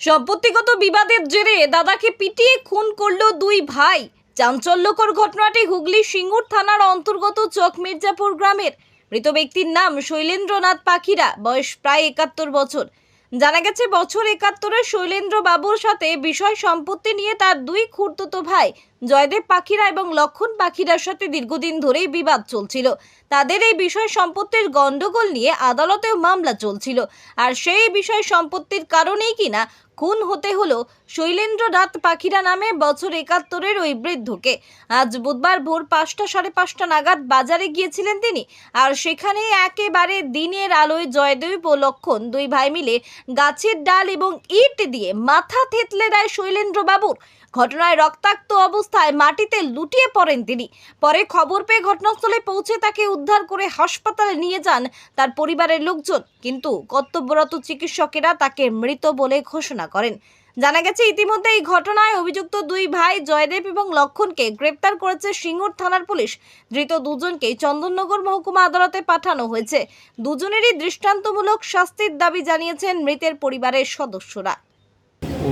সম্পত্তিগত বিবাদের জেরে দাদাকে পিটিয়ে খুন করল দুই ভাই। চাঞ্চল্যকর ঘটনাটি হুগলি সিঙ্গুর থানার অন্তর্গত চক মির্জাপুর গ্রামের। মৃত ব্যক্তির নাম শৈলেন্দ্রনাথ পাখিরা, বয়স প্রায় একাত্তর বছর। জানা গেছে, বছর একাত্তরে শৈলেন্দ্র বাবুর সাথে বিষয় সম্পত্তি নিয়ে তার দুই খুড়তুতো ভাই, জয়দেব পাখিরা এবং লক্ষণ পাখিরার সাথে দীর্ঘদিন ধরেই বিবাদ চলছিল। তাদের এই বিষয় সম্পত্তির গন্ডগোল নিয়ে আদালতেও মামলা চলছিল। আর সেই বিষয় সম্পত্তির কারণেই কিনা খুন হতে হলো শৈলেন্দ্রনাথ পাখিরা নামে বছর একাত্তরের ওই বৃদ্ধকে। আজ বুধবার ভোর পাঁচটা সাড়ে পাঁচটা নাগাদ বাজারে গিয়েছিলেন তিনি। আর সেখানে একেবারে দিনের আলোয় জয়দেব ও লক্ষণ দুই ভাই মিলে গাছের ডাল এবং ইট দিয়ে মাথা থেতলে দেয় শৈলেন্দ্র বাবুর ঘটনায় রক্তাক্ত অবস্থায় মাটিতে লুটিয়ে পড়েন তিনি। পরে খবর পেয়ে ঘটনাস্থলে পৌঁছে তাকে উদ্ধার করে হাসপাতালে নিয়ে যান তার পরিবারের লোকজন। কিন্তু কর্তব্যরত চিকিৎসকেরা তাকে মৃত বলে ঘোষণা করেন। জানা গেছে, ইতিমধ্যে এই ঘটনায় অভিযুক্ত দুই ভাই জয়দেব এবং লক্ষণকে গ্রেপ্তার করেছে সিঙ্গুর থানার পুলিশ। ধৃত দুজনকে চন্দননগর মহকুমা আদালতে পাঠানো হয়েছে। দুজনেরই দৃষ্টান্তমূলক শাস্তির দাবি জানিয়েছেন মৃতের পরিবারের সদস্যরা।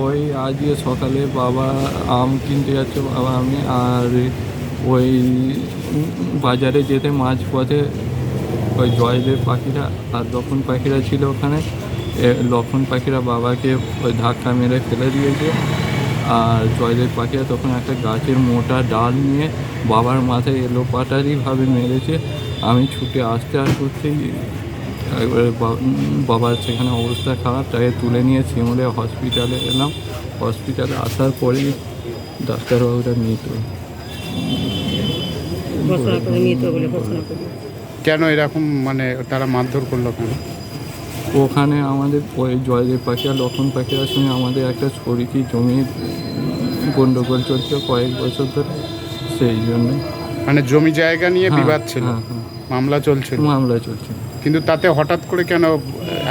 ওই আজকে সকালে বাবা আম কিনতে যাচ্ছে, বাবা আমি, আর ওই বাজারে যেতে মাঝ পথে ওই জয়দেব পাখিরা, আর লক্ষণ পাখিরা ছিল ওখানে। লক্ষণ পাখিরা বাবাকে ওই ধাক্কা মেরে ফেলে দিয়েছে। আর জয়দেব পাখিরা তখন একটা গাছের মোটা ডাল নিয়ে বাবার মাথায় এলো পাটারিভাবে মেরেছে। আমি ছুটে আসতে আর করতেই একবারে বাবার সেখানে অবস্থা খারাপ তাকে তুলে নিয়ে সিমলে হসপিটালে এলাম। হসপিটালে আসার পরেই ডাক্তারবাবুরা মৃত। কেন এরকম মানে তারা মারধর করল কেন? ওখানে আমাদের ওই জয়দেব পাখি আর লক্ষণ পাখিয়ার সঙ্গে আমাদের একটা শরিকি জমির গণ্ডগোল চলছে কয়েক বছর ধরে সেই জন্য। মানে জমি জায়গা নিয়ে হ্যাঁ, বিবাদ ছিল? হ্যাঁ, হ্যাঁ। মামলা চলছিল? মামলা চলছে কিন্তু তাতে হঠাৎ করে কেন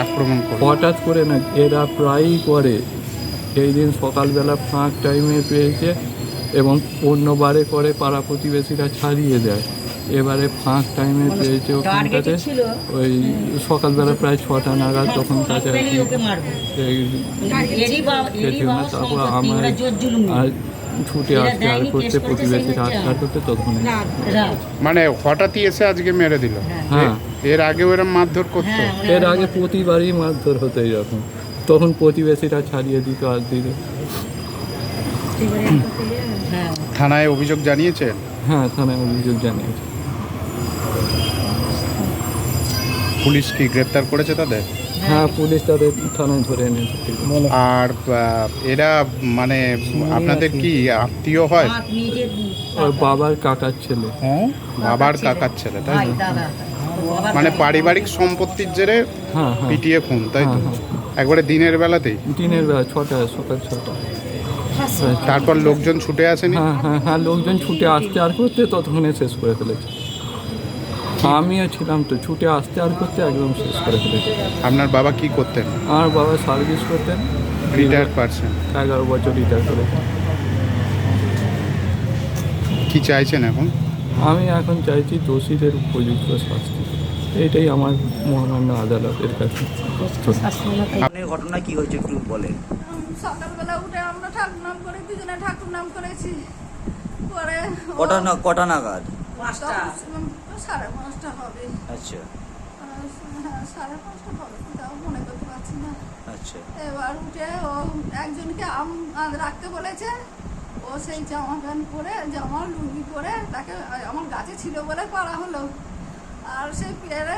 আক্রমণ করল? হঠাৎ করে না এরা প্রায়ই করে। এই দিন সকালবেলা ফাঁক টাইমে পেয়েছে এবং অন্যবারে করে পাড়া প্রতিবেশীরা ছাড়িয়ে দেয়। এবারে ফাঁক টাইমে পেয়েছে ওখানটাতে। ওই সকালবেলা প্রায় ছটা নাগাদ তখন কাছাকাছি ওকে মারবো। এই এরই বাবা এরই খেতে বাবা না তারপর আমার আর ছুটে এরা আসতে আর করতে সেই আটকার করতে তখন মানে হঠাৎই এসে আজকে মেরে দিল। হ্যাঁ। এর আগে ওরা মারধর করতো? হ্যাঁ এর আগে প্রতিবারই মারধর হতো এরকম। তখন প্রতিবেশীরা ছাড়িয়ে দিত আর দিত হ্যাঁ। থানায় অভিযোগ জানিয়েছেন? হ্যাঁ থানায় অভিযোগ জানিয়েছে। পুলিশ কি গ্রেপ্তার করেছে তাদের? হ্যাঁ পুলিশ তাদের থানায় ধরে এনেছে। আর আহ, এরা মানে আপনাদের কি আত্মীয় হয়? ওর বাবার কাকার ছেলে। বাবার কাকার ছেলে। তাই তো? দাদা। মানে পারিবারিক সম্পত্তির জেরে হ্যাঁ হ্যাঁ। পিটিয়ে খুন তাই তো? হ্যাঁ, একবারে দিনের বেলাতেই? দিনের বেলা ছটা সকাল ছটা। তারপর লোকজন ছুটে আসেনি? হ্যাঁ হ্যাঁ হ্যাঁ লোকজন ছুটে আসতে আর করতে ততক্ষণে শেষ করে ফেলেছে। আমিও ছিলাম তো ছুটে আসতে আর করতে একদম শেষ করে ফেলেছি। আপনার বাবা কি করতেন? আমার বাবা সার্ভিস করতেন। রিটায়ার্ড পারসন এগারো বছর রিটায়ার করেছে কি চাইছেন এখন? আমি এখন চাইছি দোষীদের উপযুক্ত শাস্তি। এটাই আমার মহামান্য আদালতের কাছে। আপনার ঘটনা কি হয়েছে একটু বলেন। সকালবেলা উঠে আমরা ঠাকুর নাম করে দুজনে ঠাকুর নাম করেছি। পরে কটা না কটা নাগাদ? তখন সাড়ে পাঁচটা হবে। আচ্ছা। হ্যাঁ সাড়ে পাঁচটা হবে তাও মনে করতে পারছি না। আচ্ছা। এবার উঠে ও একজনকে আম রাখতে বলেছে। ও সেই জামা প্যান্ট পরে জামা লুঙ্গি পরে তাকে আমার গাছে ছিল বলে পারা হলো। আর সেই পেরে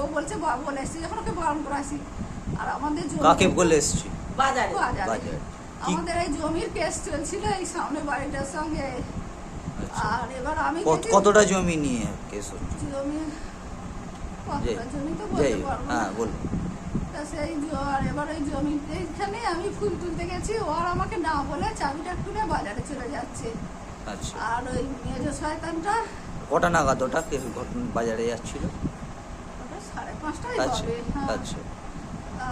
ও বলছে বলে এসছি যখন ওকে বারণ করে আসি আর আমাদের কাকে বলে এসছি? বাজারে। বাজারে। আমাদের এই জমির কেস চলছিল এই সামনে বাড়িটার সঙ্গে। আর এবার আমি কতটা জমি নিয়ে কেস হচ্ছে? জমি কতটা জমি তো বলতে পারব হ্যাঁ বলুন। তা সেই আর এবার ওই জমি এইখানে আমি ফুল তুলতে গেছি ওর আমাকে না বলে চাবিটা খুলে বাজারে চলে যাচ্ছে। আচ্ছা। আর ওই মেজ শয়তানটা কটা নাগাদ ওটা বাজারে যাচ্ছিল? ওটা সাড়ে পাঁচটাই আচ্ছা হবে হ্যাঁ। আচ্ছা।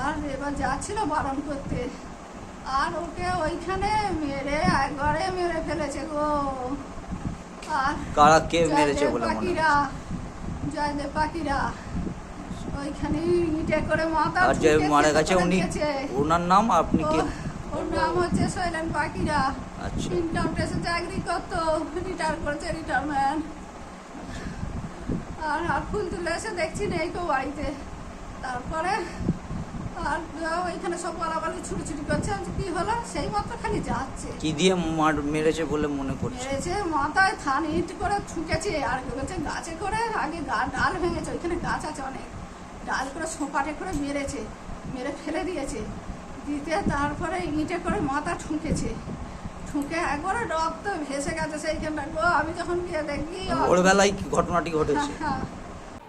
আর এবার যাচ্ছিল বারণ করতে। আর ওকে ওইখানে মেরে একবারে মেরে ফেলেছে গো। কারা কে মেরেছে বলে মনে জয়দেব পাখিরা। ওইখানে ইটে করে মাথা আর যে মারা গেছে উনি ওনার নাম আপনি কে? ওর নাম হচ্ছে শৈলেন পাখিরা। আচ্ছা। ইনকাম চাকরি করতো রিটায়ার করেছে রিটায়ারমেন্ট আর আর ফুল তুলে এসে দেখছি নেই কেউ বাড়িতে। তারপরে আর ওইখানে সব পালাপালি ছুটি ছুটি করছে কি হলো? সেই মাত্র খালি যাচ্ছে। কি দিয়ে মার মেরেছে বলে মনে করছে? মেরেছে মাথায় থান ইট করে ঠুকেছে আর কি বলছে গাছে করে আগে ডাল ভেঙেছে। ওইখানে গাছ আছে অনেক। ডাল করে সোপাটে করে মেরেছে মেরে ফেলে দিয়েছে। দিতে তারপরে ইটে করে মাথা ঠুকেছে। ঠুকে একবারে রক্ত ভেসে গেছে সেইখানটা গো আমি যখন গিয়ে দেখি ভোরবেলায় ঘটনাটি ঘটেছে? হ্যাঁ।